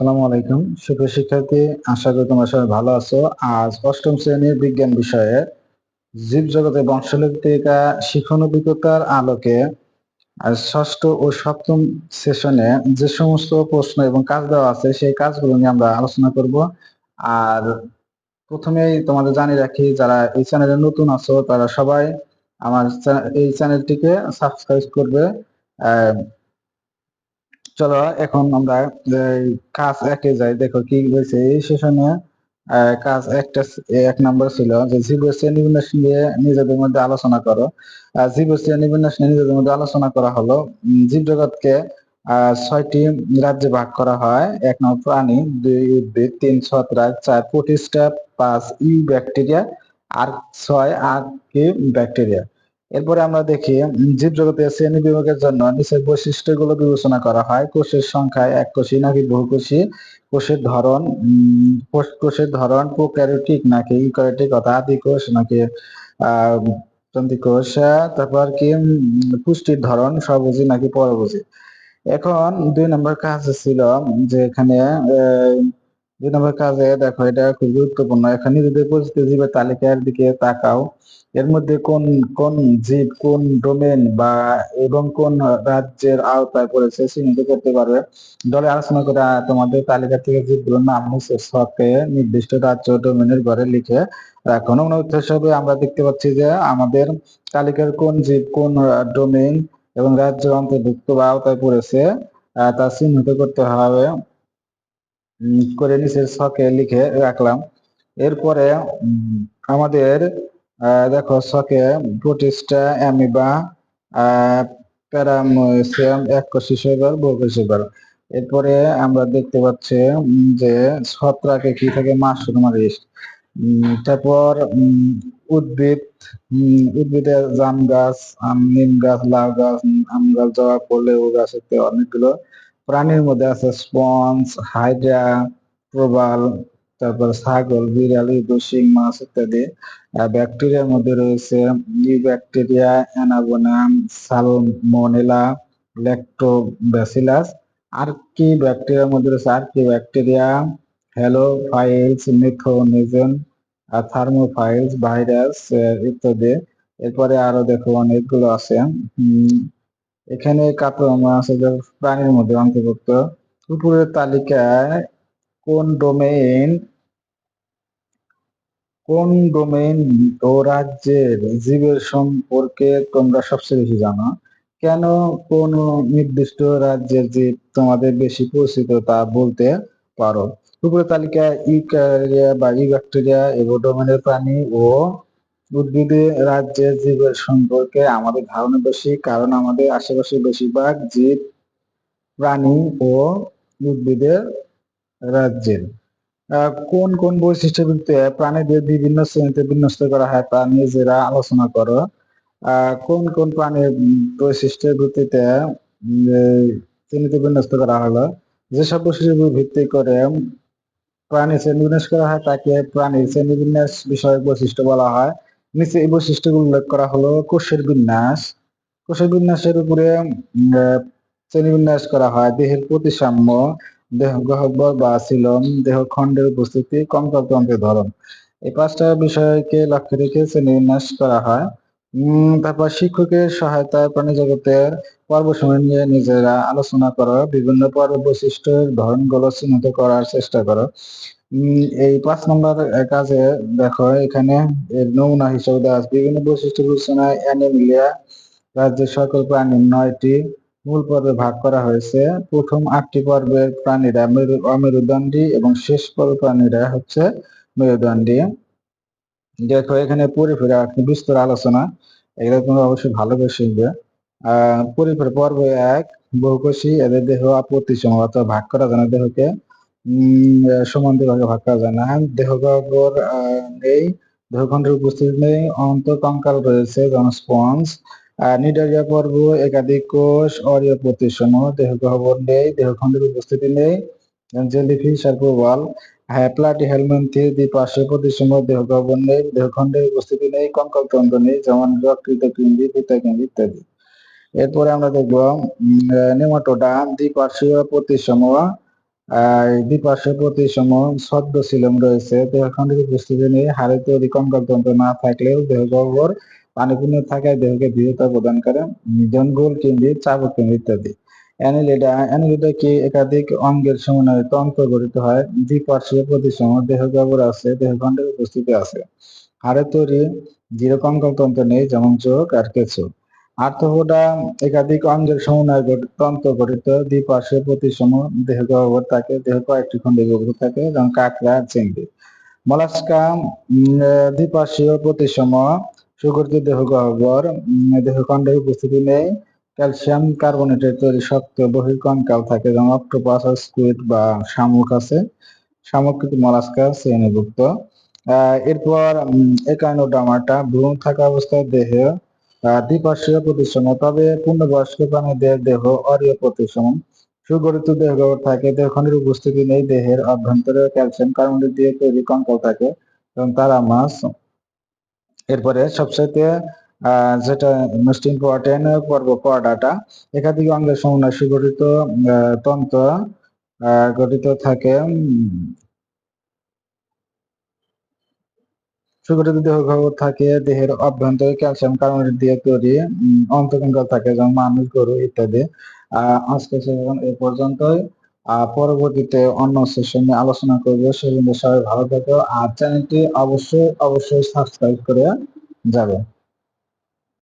আসসালামু আলাইকুম। সুপ্রিয় শিক্ষার্থী, আশা করি তোমরা সবাই ভালো আছো। আজ অষ্টম শ্রেণির বিজ্ঞান বিষয়ে জীবজগতের বংশাবলিকা শিখন অভিজ্ঞতার আলোকে ষষ্ঠ ও সপ্তম সেশনে যে সমস্ত প্রশ্ন এবং কাজ দেওয়া আছে, সেই কাজগুলো নিয়ে আমরা আলোচনা করব। আর প্রথমেই তোমাদের জানিয়ে রাখি, যারা এই চ্যানেলে নতুন আছো, তারা সবাই আমার এই চ্যানেলটিকে সাবস্ক্রাইব করবে। চলো এখন আমরা কাজ একে যাই। দেখো কি হয়েছে এই সেশনে কাজ একটা এক নাম্বার ছিল যে জীব শ্রেণি নিয়ে নিজেদের মধ্যে আলোচনা করো। আহ, জীব শ্রেণি নিয়ে নিজেদের মধ্যে আলোচনা করা হলো। জীব জগৎকে ছয়টি রাজ্যে ভাগ করা হয়। এক নম্বর প্রাণী দুই উদ্ভিদ তিন ছত্রাক চার প্রতিষ্ঠা পাঁচ ইউ ব্যাকটেরিয়া আর ছয় আর কি ব্যাকটেরিয়া এরপরে আমরা দেখি উম, জীবজগতের শ্রেণি বিভাগের জন্য নিচের বৈশিষ্ট্যগুলো বিবেচনা করা হয়। কোষের সংখ্যা এক কোষী নাকি বহুকোষী কোষের ধরন কোষের ধরন প্রোক্যারিওটিক নাকি ইউক্যারিওটিক অর্থাৎ আদি কোষ নাকি আহ তন্ত্রী কোষ? তারপর কি পুষ্টির ধরন স্বভোজী নাকি পরভোজী এখন দুই নম্বর কাজ ছিল যে এখানে আহ, দুই কাজে দেখো, এটা খুব গুরুত্বপূর্ণ। এখানে নিজেদের পরিচিত জীবের তালিকার দিকে তাকাও। এর মধ্যে কোন কোন জীব কোন ডোমেন বা, এবং কোন রাজ্যের আওতায় পড়েছে চিহ্নিত করতে পারবে? দলে আলোচনা করে তোমাদের তালিকা থেকে জীবগুলোর নাম নিচে ছকে নির্দিষ্ট রাজ্য ডোমেনের ঘরে লিখে রাখো। নমুনা উত্তর হিসেবে আমরা দেখতে পাচ্ছি যে আমাদের তালিকার কোন জীব কোন ডোমেন এবং রাজ্য অন্তর্ভুক্ত বা আওতায় পড়েছে তা চিহ্নিত করতে হবে। করে নিচের ছকে লিখে রাখলাম। এরপরে আমাদের দেখো ছকে প্রোটিস্টা অ্যামিবা প্যারামোসিয়াম এককোষী শৈবাল বহুকোষী শৈবাল এরপরে আমরা দেখতে পাচ্ছি যে ছত্রাকে কি থাকে, মাশরুম তারপর উদ্ভিদ উদ্ভিদে জাম গাছ নিম গাছ, লাউ গাছ আম গাছ, জবা ফুল, লেবু গাছ ইত্যাদি অনেকগুলো প্রাণীর মধ্যে আছে স্পঞ্জ, হাইড্রা, প্রবাল, তারপর ছাগল, বিড়াল, ইঁদুর মাছ ইত্যাদি। ব্যাকটেরিয়ার মধ্যে রয়েছে ব্যাকটেরিয়া অ্যানাবোনাম সালমোনেলা, ল্যাক্টোব্যাসিলাস। আর কি ব্যাকটেরিয়ার মধ্যে রয়েছে? আর কি ব্যাকটেরিয়া? হ্যালোফাইলস মিথোনেজন আর থার্মোফাইলস, ভাইরাস ইত্যাদি। এরপরে আরও দেখো অনেকগুলো আছে। এখানে আছে, যে প্রাণীর মধ্যে অন্তর্ভুক্ত। উপরের তালিকায় কোন ডোমেইন কোন ডোমেইন ও রাজ্যের জীবের সম্পর্কে তোমরা সবচেয়ে বেশি জানো? কেন কোন নির্দিষ্ট রাজ্যের জীব তোমাদের বেশি পরিচিত তা বলতে পারো? উপরের তালিকায় ইউক্যারিয়া বা ইউব্যাকটেরিয়া এবং ডোমেনের প্রাণী ও উদ্ভিদে রাজ্যের জীবের সম্পর্কে আমাদের ধারণা বেশি, কারণ আমাদের আশেপাশে বেশিরভাগ জীব, প্রাণী ও উদ্ভিদের রাজ্যের। কোন কোন বৈশিষ্ট্য ভিত্তিতে প্রাণীদের বিভিন্ন শ্রেণীতে বিন্যস্ত করা হয় তা নিজেরা আলোচনা করো। কোন কোন প্রাণীর বৈশিষ্ট্যের ভিত্তিতে শ্রেণীতে বিন্যস্ত করা হলো? যেসব বৈশিষ্ট্যের ভিত্তি করে প্রাণী শ্রেণি বিন্যাস করা হয় তাকে শ্রেণি বিন্যাস বিষয়ক বৈশিষ্ট্য বলা হয়। নিচে এই বৈশিষ্ট্যগুলো উল্লেখ করা হলো, কোষের বিন্যাস। কোষের বিন্যাসের উপরে শ্রেণীবিন্যাস করা হয়। দেহের প্রতিসাম্য, দেহ গহ্বর বা সিলম দেহ খণ্ডের উপস্থিতি কঙ্কালতন্ত্রের ধরন। এই পাঁচটা বিষয়কে লক্ষ্য রেখে শ্রেণীবিন্যাস করা হয়। তারপর শিক্ষকের সহায়তায় প্রাণী জগতের পর্বসমূহ নিয়ে নিজেরা আলোচনা করো। বিভিন্ন পর্ব বৈশিষ্ট্যের ধরনগুলো চিহ্নিত করার চেষ্টা করো। এই পাঁচ নম্বর কাজে দেখো, এখানে এর নমুনা হিসেবে দেওয়া আছে। বিভিন্ন বৈশিষ্ট্য বিবেচনায় অ্যানিমিলিয়া রাজ্যের সকল প্রাণীর নয়টি মূল পর্বে ভাগ করা হয়েছে। প্রথম আটটি পর্বের প্রাণীরা মেরু- অমেরুদণ্ডী এবং শেষ পর্ব প্রাণীরা হচ্ছে মেরুদণ্ডী। দেখো, এখানে পরিফেরা বিস্তর আলোচনা। এগুলো তোমরা অবশ্যই ভালো করে শিখবে আহ পরিফেরা পর্ব এক, বহুকোষী এদের দেহ প্রতিসম অথবা ভাগ করা যায় না দেহকে সমান ভাগে করা যায় না। দেহ গহ্বর আহ, নেই দেহখণ্ডের উপস্থিতি নেই অন্ত কঙ্কাল রয়েছে নিডারিয়া পর্ব একাধিক কোষ অরীয় প্রতিসম দেহ গহ্বর নেই দেহখণ্ডের উপস্থিতি নেই জেলিফিশ আর প্রবাল হ্যাপ্লাটি হেলমেন্থি দ্বিপার্শ্ব প্রতিসম দেহ গহ্বর নেই দেহখণ্ডের উপস্থিতি নেই কঙ্কালতন্ত্র নেই যেমন পিত্তকেন্দ্রি ইত্যাদি। এরপরে আমরা দেখব নেমাটোডা দ্বিপার্শ্বীয় প্রতিসম আহ দ্বিপার্শ্ব প্রতিসম ছদ্মশিলম রয়েছে উপস্থিতি নেই হাড়ে তৈরি কঙ্কালতন্ত্র না থাকলেও দেহ গহ্বর পানিপূর্ণ থাকায় দেহকে দৃঢ়তা প্রদান করে জনগোল কেন্দ্রিক চাবক কেন্দ্র ইত্যাদি। অ্যানিলিডা অ্যানিলিডা কি একাধিক অঙ্গের সমন্বয়ে তন্ত্র গঠিত হয়? দ্বিপার্শ্বীয় প্রতিসম দেহ গহ্বর আছে দেহখণ্ডের উপস্থিতি আছে। হাড়ে তৈরি দৃঢ় কঙ্কালতন্ত্র নেই, যেমন চোখ আর কেঁচো। আর্থপোডা একাধিক অঙ্গের সমন্বয়ে তন্ত্র গঠিত দ্বিপার্শ্বীয় প্রতিসম দেহ গহ্বর থাকে, দেহ কয়েকটি খণ্ডে বিভক্ত থাকে, যেমন কাঁকড়া, চিংড়ি। মলাস্কা দ্বিপার্শ্বীয় প্রতিসম সুগঠিত দেহ গহ্বর দেহখণ্ডের উপস্থিতি নেই। ক্যালসিয়াম কার্বনেটের তৈরি শক্ত বহির্কঙ্কাল থাকে, যেমন অক্টোপাস, স্কুইড বা শামুক আছে। কিন্তু মলাস্কা শ্রেণীভুক্ত। এরপর একাইনোডামাটা ভ্রূণ থাকা অবস্থায় দেহে দ্বিপার্শ্বীয় প্রতিসম, তবে পূর্ণবয়স্ক প্রাণীদের দেহ অরীয় প্রতিসম। সুগঠিত দেহ থাকে, দেহখণ্ডের উপস্থিতি নেই, দেহের অভ্যন্তরে ক্যালসিয়াম কার্বনেট দিয়ে তৈরি কঙ্কাল থাকে এবং তারা মাছ। এরপরে সবচাইতে যেটা মোস্ট ইম্পর্টেন্ট পর্ব পর্দাটা একাধিক অঙ্গের সমন্বয়ে সুগঠিত তন্ত্র গঠিত থাকে সুগঠিত দেহ গহ্বর থাকে, দেহের অভ্যন্তরে ক্যালসিয়াম কার্বনেট দিয়ে তৈরি অন্তকঙ্কাল থাকে, যেমন মানুষ, গরু ইত্যাদি। আহ আজকে সেশন এ পর্যন্তই। আহ, পরবর্তীতে অন্য সেশনে আলোচনা করব। সেজন্য সবাই ভালো থাকো। আর চ্যানেলটি অবশ্যই অবশ্যই সাবস্ক্রাইব করে যাবে।